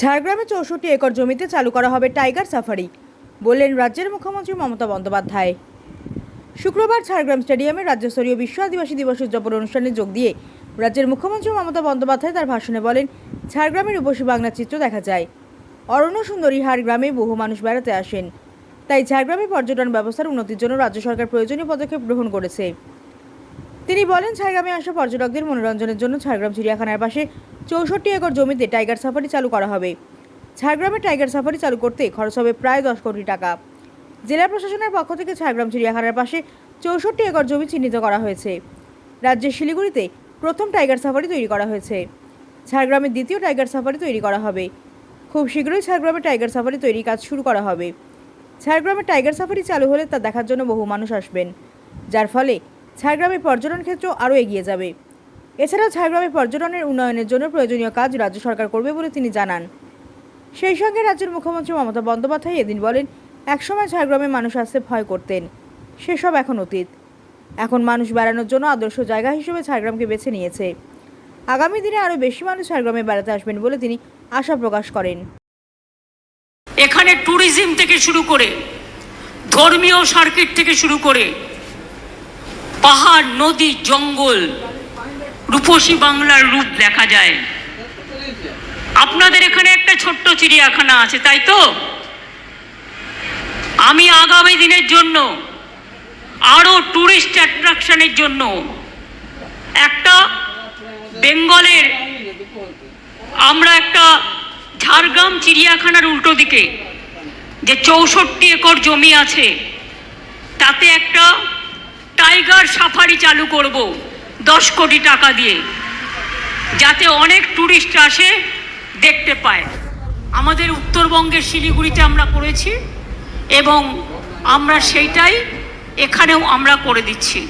ঝাড়গ্রামে চৌষট্টি একর জমিতে চালু করা হবে টাইগার সাফারি, বললেন রাজ্যের মুখ্যমন্ত্রী মমতা বন্দ্যোপাধ্যায়। শুক্রবার ঝাড়গ্রাম স্টেডিয়ামে রাজ্যস্তরীয় বিশ্ব আদিবাসী দিবস উদযাপন অনুষ্ঠানে যোগ দিয়ে রাজ্যের মুখ্যমন্ত্রী মমতা বন্দ্যোপাধ্যায় তার ভাষণে বলেন, ঝাড়গ্রামের রূপসী বাংলা চিত্র দেখা যায়। অরণ্য সুন্দরী হার গ্রামে বহু মানুষ বেড়াতে আসেন। তাই ঝাড়গ্রামে পর্যটন ব্যবস্থার উন্নতির জন্য রাজ্য সরকার প্রয়োজনীয় পদক্ষেপ গ্রহণ করেছে। তিনি বলেন ঝাড়গ্রামে আসা পর্যটকদের মনোরঞ্জনের জন্য ঝাড়গ্রাম চিড়িয়াখানার পাশে চৌষট্টি একর জমিতে টাইগার সাফারি চালু করা হবে। ঝাড়গ্রামে টাইগার সাফারি চালু করতে খরচ হবে প্রায় দশ কোটি টাকা। জেলা প্রশাসনের পক্ষ থেকে ঝাড়গ্রাম চিড়িয়াখানার পাশে চৌষট্টি একর জমি চিহ্নিত করা হয়েছে। রাজ্যের শিলিগুড়িতে প্রথম টাইগার সাফারি তৈরি করা হয়েছে। ঝাড়গ্রামে দ্বিতীয় টাইগার সাফারি তৈরি করা হবে। খুব শীঘ্রই ঝাড়গ্রামে টাইগার সাফারি তৈরির কাজ শুরু করা হবে। ঝাড়গ্রামে টাইগার সাফারি চালু হলে তা দেখার জন্য বহু মানুষ আসবেন। যার ফলে ঝাড়গ্রামের পর্যটন ক্ষেত্র আরও এগিয়ে যাবে। এছাড়াও ঝাড়গ্রামে পর্যটনের উন্নয়নের জন্য প্রয়োজনীয় কাজ রাজ্য সরকার করবে বলে তিনি জানান। সেই সঙ্গে রাজ্যের মুখ্যমন্ত্রী মমতা বন্দ্যোপাধ্যায় এদিন বলেন, একসময় ঝাড়গ্রামে মানুষ আসতে ভয় করতেন। সেসব এখন অতীত। এখন মানুষ বেড়ানোর জন্য আদর্শ জায়গা হিসেবে ঝাড়গ্রামকে বেছে নিয়েছে। আগামী দিনে আরও বেশি মানুষ ঝাড়গ্রামে বেড়াতে আসবেন বলে তিনি আশা প্রকাশ করেন। এখানে ট্যুরিজম থেকে শুরু করে, ধর্মীয় সার্কিট থেকে শুরু করে পাহাড়, নদী, জঙ্গল, রূপসী বাংলার রূপ দেখা যায়। আপনাদের এখানে একটা ছোট্ট চিড়িয়াখানা আছে, তাই তো? আমি আগামী দিনের জন্য আরও ট্যুরিস্ট অ্যাট্রাকশনের জন্য একটা বেঙ্গলের আমরা একটা ঝাড়গ্রাম চিড়িয়াখানার উল্টো দিকে যে চৌষট্টি একর জমি আছে, তাতে একটা টাইগার সাফারি চালু করব দশ কোটি টাকা দিয়ে, যাতে অনেক ট্যুরিস্ট আসে, দেখতে পায়। আমাদের উত্তরবঙ্গের শিলিগুড়িতে আমরা করেছি এবং আমরা সেইটাই এখানেও আমরা করে দিচ্ছি।